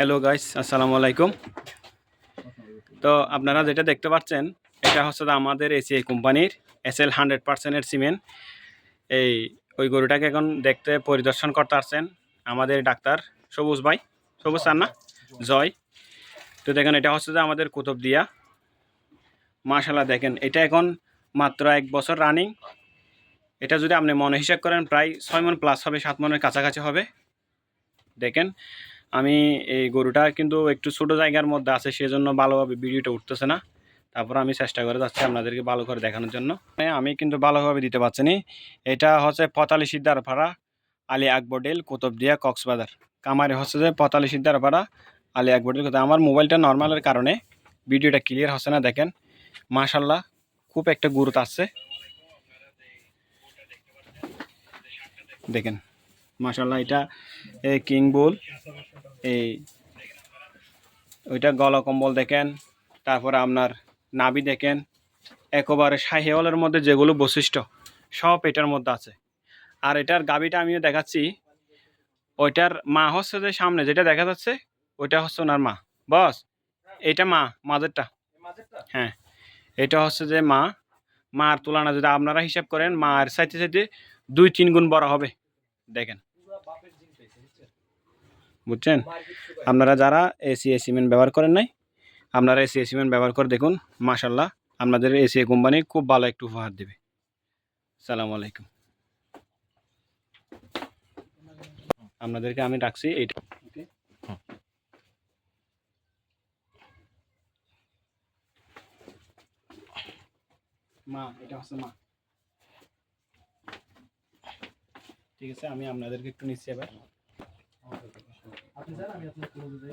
Hello guys আসসালামু আলাইকুম তো আপনারা যেটা দেখতে পাচ্ছেন, এটা হচ্ছে আমাদের এসিআই কোম্পানির এস এল হান্ড্রেড পার্সেন্টের সিমেন্ট। এই, ওই গরুটাকে এখন দেখতে পরিদর্শন করতে আসছেন আমাদের ডাক্তার সবুজ ভাই। সবুজ স্যার না? জয়। তো দেখেন, এটা হচ্ছে যে আমাদের কুতুব দিয়া। মাশাল্লাহ দেখেন, এটা এখন মাত্র এক বছর রানিং এটা যদি আপনি মনে হিসাব করেন, প্রায় ছয় মন প্লাস হবে, সাত মনের কাছাকাছি হবে। দেখেন আমি এই গরুটা কিন্তু একটু ছোটো জায়গার মধ্যে আছে, সেজন্য ভালোভাবে ভিডিওটা উঠতেছে না। তারপর আমি চেষ্টা করে যাচ্ছি আপনাদেরকে ভালো করে দেখানোর জন্য। আমি কিন্তু ভালোভাবে দিতে পারছি না। এটা হচ্ছে পঁয়তাল্লিশ সিদ্ধার ভাড়া, আলী আকবরডেল কুতুবদিয়া, কক্সবাজার। কামারে হচ্ছে যে পঁয়তাল্লিশ সিদ্ধার ভাড়া, আলী আকবরডেল আমার মোবাইলটা নর্মালের কারণে ভিডিওটা ক্লিয়ার হচ্ছে না, দেখেন। মাশাল্লাহ খুব একটা গুরুত্ব আসছে দেখেন। মাশাল্লাহ এটা এই কিং বুল। এই ওইটা গলা কম্বল দেখেন, তারপরে আপনার নাভি দেখেন, একেবারে শাহিওয়ালের মধ্যে যেগুলো বৈশিষ্ট্য, সব এটার মধ্যে আছে। আর এটার গাবিটা আমিও দেখাচ্ছি, ওইটার মা হচ্ছে যে সামনে, যেটা দেখা যাচ্ছে, ওইটা হচ্ছে ওনার মা। বস এইটা মা মাদেরটা হ্যাঁ এটা হচ্ছে যে মা। মার তুলনা যদি আপনারা হিসাব করেন, মার সাইতে সাইতে দুই তিন গুণ বড় হবে। দেখেন। বুঝছেন? আপনারা যারা এসি সিমেন্ট ব্যবহার করেন নাই, আপনারা এসি সিমেন্ট ব্যবহার করে দেখুন মাশাল্লাহ আপনাদের এসি কোম্পানি খুব ভালো একটু উপহার দেবে। সালাম আলাইকুম। আপনাদেরকে আমি রাখছি, এইটা। মা, এটা হচ্ছে মা। ঠিক আছে, আমি আপনাদেরকে একটু নিচ্ছি এবার। আপনি স্যার আমি আপনার পুরো বুঝে